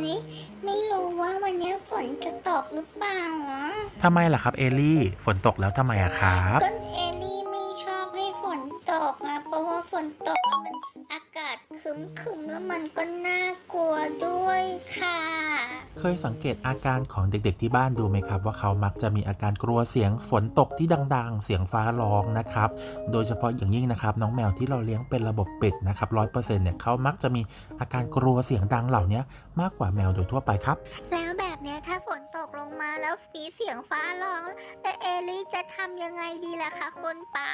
ฮ้ยไม่รู้ว่าวันนี้ฝนจะตกหรือเปล่าอะทำไมล่ะครับ เอลี่ ฝนตกแล้วทำไมอะครับ ก็เอลี่ไม่ชอบให้ฝนตกนะเพราะว่าฝนตกแล้วมันอากาศครึ้มๆแล้วมันก็น่ากลัวด้วยค่ะ เคยสังเกตอาการของเด็กๆที่บ้านดูไหมครับ ว่าเขามักจะมีอาการกลัวเสียงฝนตกที่ดัง ๆ เสียงฟ้าร้องนะครับ โดยเฉพาะอย่างยิ่งนะครับ น้องแมวที่เราเลี้ยงเป็นระบบปิดนะครับร้อยเปอร์เซ็นต์เนี่ยเขามักจะมีอาการกลัวเสียงดังเหล่านี้มากกว่าแมวโดยทั่วไปครับ แล้วแบบนี้ถ้าฝนตกลงมาแล้วมีเสียงฟ้าร้องแล้วเอลี่จะทำยังไงดีล่ะคะคุณป้า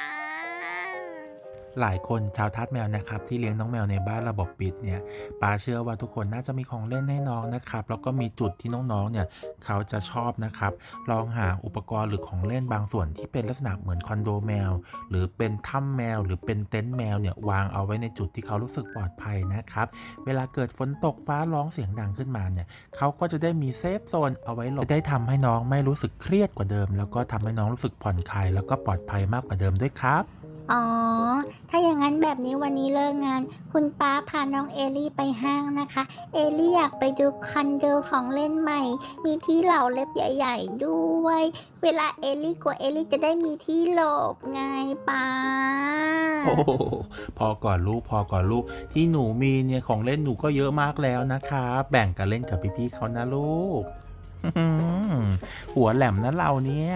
หลายคนชาวทัดแมวนะครับที่เลี้ยงน้องแมวในบ้านระบบปิดเนี่ยป้าเชื่อว่าทุกคนน่าจะมีของเล่นให้น้องนะครับแล้วก็มีจุดที่น้องๆเนี่ยเขาจะชอบนะครับลองหาอุปกรณ์หรือของเล่นบางส่วนที่เป็นลักษณะเหมือนคอนโดแมว หรือเป็นถ้ำแมว หรือเป็นเต็นท์แมวเนี่ยวางเอาไว้ในจุดที่เขารู้สึกปลอดภัยนะครับเวลาเกิดฝนตกฟ้าร้องเสียงดังขึ้นมาเนี่ยเขาก็จะได้มีเซฟโซนเอาไว้หลบจะได้ทำให้น้องไม่รู้สึกเครียดกว่าเดิม แล้วก็ทำให้น้องรู้สึกผ่อนคลายแล้วก็ปลอดภัยมากกว่าเดิมด้วยครับ อ๋อ ถ้าอย่างนั้นแบบนี้วันนี้เลิกงาน คุณป้าพาน้องเอลี่ไปห้างนะคะ เอลี่อยากไปดูคอนโดของเล่นใหม่ มีที่เหล่าเล็บใหญ่ ๆ ด้วย เวลาเอลี่กลัวเอลี่จะได้มีที่หลบไงป้า โอ้โหพอก่อนลูกพอก่อนลูก ที่หนูมีเนี่ยของเล่นหนูก็เยอะมากแล้วนะคะ แบ่งกันเล่นกับพี่ๆเขานะลูก หัวแหลมนะเราเนี่ย